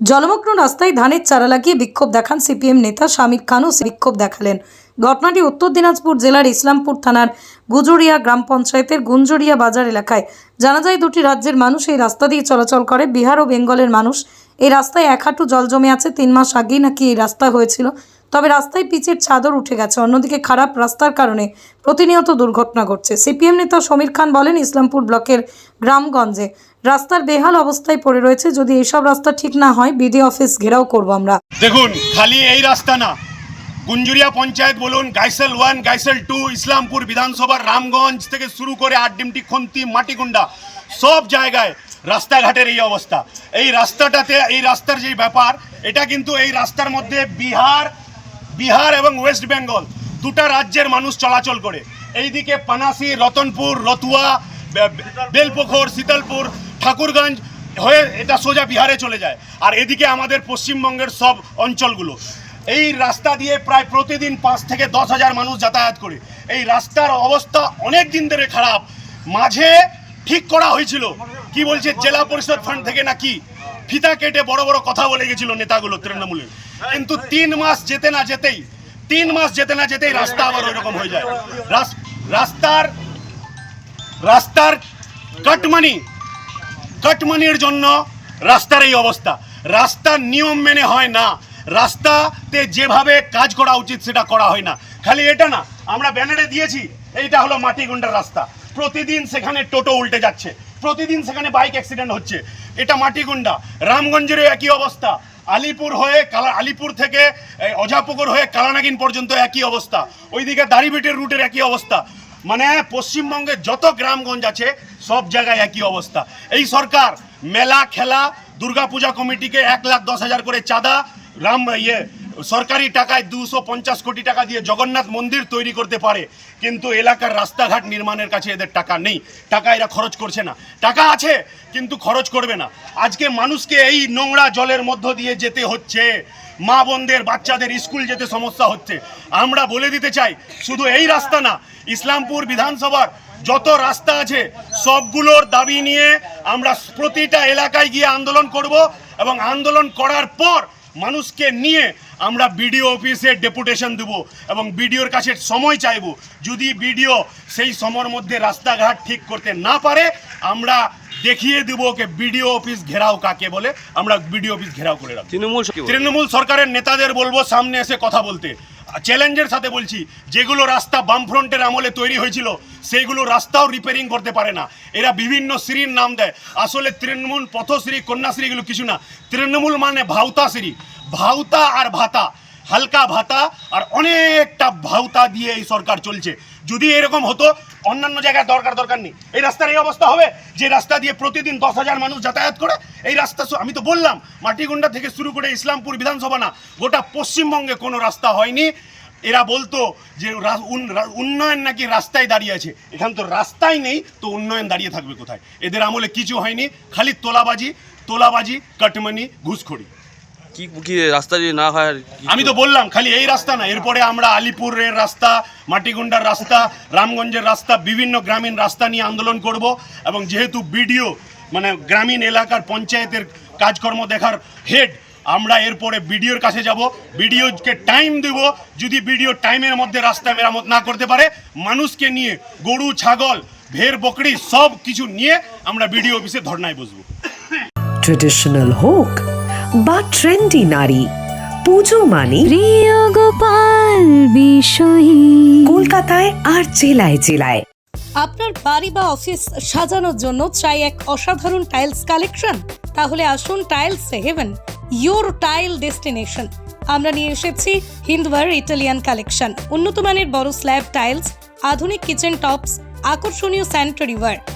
জলমগ্ন রাস্তায় ধানের চারা লাগিয়ে বিক্ষোভ দেখান সিপিএম নেতা শামির খানও বিক্ষোভ দেখালেন। ঘটনাটি উত্তর দিনাজপুর জেলার ইসলামপুর থানার গুজরিয়া গ্রাম পঞ্চায়েতের গুঞ্জরিয়া বাজার এলাকায়। জানা যায়, দুটি রাজ্যের মানুষ এই রাস্তা দিয়ে চলাচল করে। বিহার ও বেঙ্গলের মানুষ এই রাস্তায় এক হাঁটু জল জমে আছে। তিন মাস আগেই নাকি এই রাস্তা হয়েছিল। তবে রাস্তায় পিচের চাদর উঠে গেছে। অন্যদিকে খারাপ রাস্তার কারণে প্রতিনিয়ত দুর্ঘটনা ঘটছে। সিপিএম নেতা সমীর খান বলেন, ইসলামপুর ব্লকের গ্রামগঞ্জে রাস্তার বেহাল অবস্থায় পড়ে রয়েছে। যদি এইসব রাস্তা ঠিক না হয় বিডি অফিস ঘেরাও করব আমরা। দেখুন, খালি এই রাস্তা না। গুঞ্জুরিয়া পঞ্চায়েত বলুন, গাইসেল ওয়ান, গাইসেল টু, ইসলামপুর বিধানসভার রামগঞ্জ থেকে শুরু করে আটডিমটি খন্তি মাটিগুন্ডা সব জায়গায় রাস্তাঘাটের এই অবস্থা। এই রাস্তাটাতে, এই রাস্তার যে ব্যাপার, এটা কিন্তু এই রাস্তার মধ্যে বিহার বিহার এবং ওয়েস্ট বেঙ্গল দুটা রাজ্যের মানুষ চলাচল করে। এইদিকে পানাসি, রতনপুর, রতুয়া বেলপুখর, শীতলপুর, ঠাকুরগঞ্জ হয়ে এটা সোজা বিহারে চলে যায়। আর এদিকে আমাদের পশ্চিমবঙ্গের সব অঞ্চলগুলো। এই রাস্তা দিয়ে প্রায় প্রতিদিন পাঁচ থেকে দশ হাজার মানুষ যাতায়াত করে। এই রাস্তার অবস্থা অনেক দিন ধরে খারাপ। মাঝে ঠিক করা হয়েছিল। কি বলছে? জেলা পরিষদ ফান্ড থেকে নাকি? ফিতা কেটে বড় বড় কথা বলে গেছিল নেতাগুলো তৃণমূলের কিন্তু তিন মাস যেতে না যেতেই, তিন মাস যেতে না যেতেই রাস্তা আবার ওইরকম হয়ে যায়। রাস- রাস্তার রাস্তার কাটমানি, কাটমানির জন্য রাস্তার এই অবস্থা। রাস্তার নিয়ম মেনে হয় না। রাস্তাতে যেভাবে কাজ করা উচিত সেটা করা হয় না। খালি এটা না, আমরা ব্যানারে দিয়েছি, এইটা হলো মাটিগুন্ডার রাস্তা। প্রতিদিন সেখানে টোটো উল্টে যাচ্ছে। প্রতিদিন সেখানে বাইক অ্যাক্সিডেন্ট হচ্ছে। এটা মাটিগুন্ডা রামগঞ্জেরও একই অবস্থা। আলিপুর হয়ে কালা আলিপুর থেকে অজাপুকুর হয়ে কালানাগিন পর্যন্ত একই অবস্থা। ওইদিকে দাড়িবিটের রুটের একই অবস্থা। মানে পশ্চিমবঙ্গে যত গ্রামগঞ্জ আছে, সব জায়গায় একই অবস্থা। এই সরকার মেলা, খেলা, দুর্গাপূজা কমিটিকে এক লাখ দশ হাজার করে চাঁদা, রাম ইয়ে সরকারি টাকায় দুশো পঞ্চাশ কোটি টাকা দিয়ে জগন্নাথ মন্দির তৈরি করতে পারে, কিন্তু এলাকার রাস্তাঘাট নির্মাণের কাছে এদের টাকা নেই। টাকা এরা খরচ করছে না। টাকা আছে, কিন্তু খরচ করবে না। আজকে মানুষকে এই নোংরা জলের মধ্য দিয়ে যেতে হচ্ছে। মা বোনদের, বাচ্চাদের স্কুল যেতে সমস্যা হচ্ছে। আমরা বলে দিতে চাই, শুধু এই রাস্তা না, ইসলামপুর বিধানসভার যত রাস্তা আছে, সবগুলোর দাবি নিয়ে আমরা প্রতিটা এলাকায় গিয়ে আন্দোলন করব এবং আন্দোলন করার পর মানুষকে নিয়ে আমরা বিডিও অফিসে ডেপুটেশন দেব এবং বিডিওর কাছে সময় চাইব। যদি বিডিও সেই সময়ের মধ্যে রাস্তাঘাট ঠিক করতে না পারে আমরা দেখিয়ে দেবো ওকে বিডিও অফিস ঘেরাও কাকে বলে। আমরা বিডিও অফিস ঘেরাও করে রাখব। তৃণমূল তৃণমূল সরকারের নেতাদের বলব সামনে এসে কথা বলতে। চ্যালেঞ্জের সাথে বলছি যেগুলো রাস্তা বামফ্রন্টের আমলে তৈরি হয়েছিল সেইগুলো রাস্তাও রিপেয়ারিং করতে পারে না। এরা বিভিন্ন শ্রীর নাম দেয়। আসলে তৃণমূল পথশ্রী, কন্যাশ্রী এগুলো কিছু না। তৃণমূল মানে ভাউতা শ্রী ভাউতা আর ভাতা। হালকা ভাতা আর অনেকটা ভাউতা দিয়ে এই সরকার চলছে। যদি এরকম হতো, অন্যান্য জায়গায় দরকার দরকার নেই। এই রাস্তার এই অবস্থা হবে যে রাস্তা দিয়ে প্রতিদিন দশ হাজার মানুষ যাতায়াত করে, এই রাস্তা আমি তো বললাম, মাটিগুন্ডা থেকে শুরু করে ইসলামপুর বিধানসভা না, গোটা পশ্চিমবঙ্গে কোনো রাস্তা হয়নি। এরা বলতো যে উন্নয়ন নাকি রাস্তায় দাঁড়িয়ে আছে। এখান তো রাস্তাই নেই তো উন্নয়ন দাঁড়িয়ে থাকবে কোথায়? এদের আমলে কিছু হয়নি খালি তোলাবাজি তোলাবাজি কাটমানি ঘুষখড়ি। কি কি রাস্তা যদি না হয় আমি তো বললাম খালি এই রাস্তা না এরপরে আমরা আলিপুরের রাস্তা মাটিগুন্ডার রাস্তা রামগঞ্জের রাস্তা বিভিন্ন গ্রামীণ রাস্তা নিয়ে আন্দোলন করব এবং যেহেতু বিডিও মানে গ্রামীণ এলাকার পঞ্চায়েতের কাজকর্ম দেখার হেড আমরা এরপরে বিডিওর কাছে যাব বিডিওকে টাইম দেব যদি বিডিও টাইমের মধ্যে রাস্তা মেরামত না করতে পারে মানুষকে নিয়ে গরু ছাগল ভেড় বকরি সব কিছু নিয়ে আমরা বিডিও অফিসে ধর্নায় বসবো। ট্রেডিশনাল হোক বা ট্রেন্ডি নারী পুজো মানে প্রিয় গোপাল বিষয়ী। কলকাতায় আর জেলায় জেলায়। আপনার বাড়ি বা অফিস সাজানোর জন্য চাই এক অসাধারণ টাইলস কালেকশন তাহলে আসুন tiles haven your tile destination আমরা নিয়ে এসেছি হিন্দওয়ার ইটালিয়ান কালেকশন। উন্নত মানের বড় স্ল্যাব টাইলস, আধুনিক কিচেন টপস, আকর্ষণীয় স্যানিটারি ওয়্যার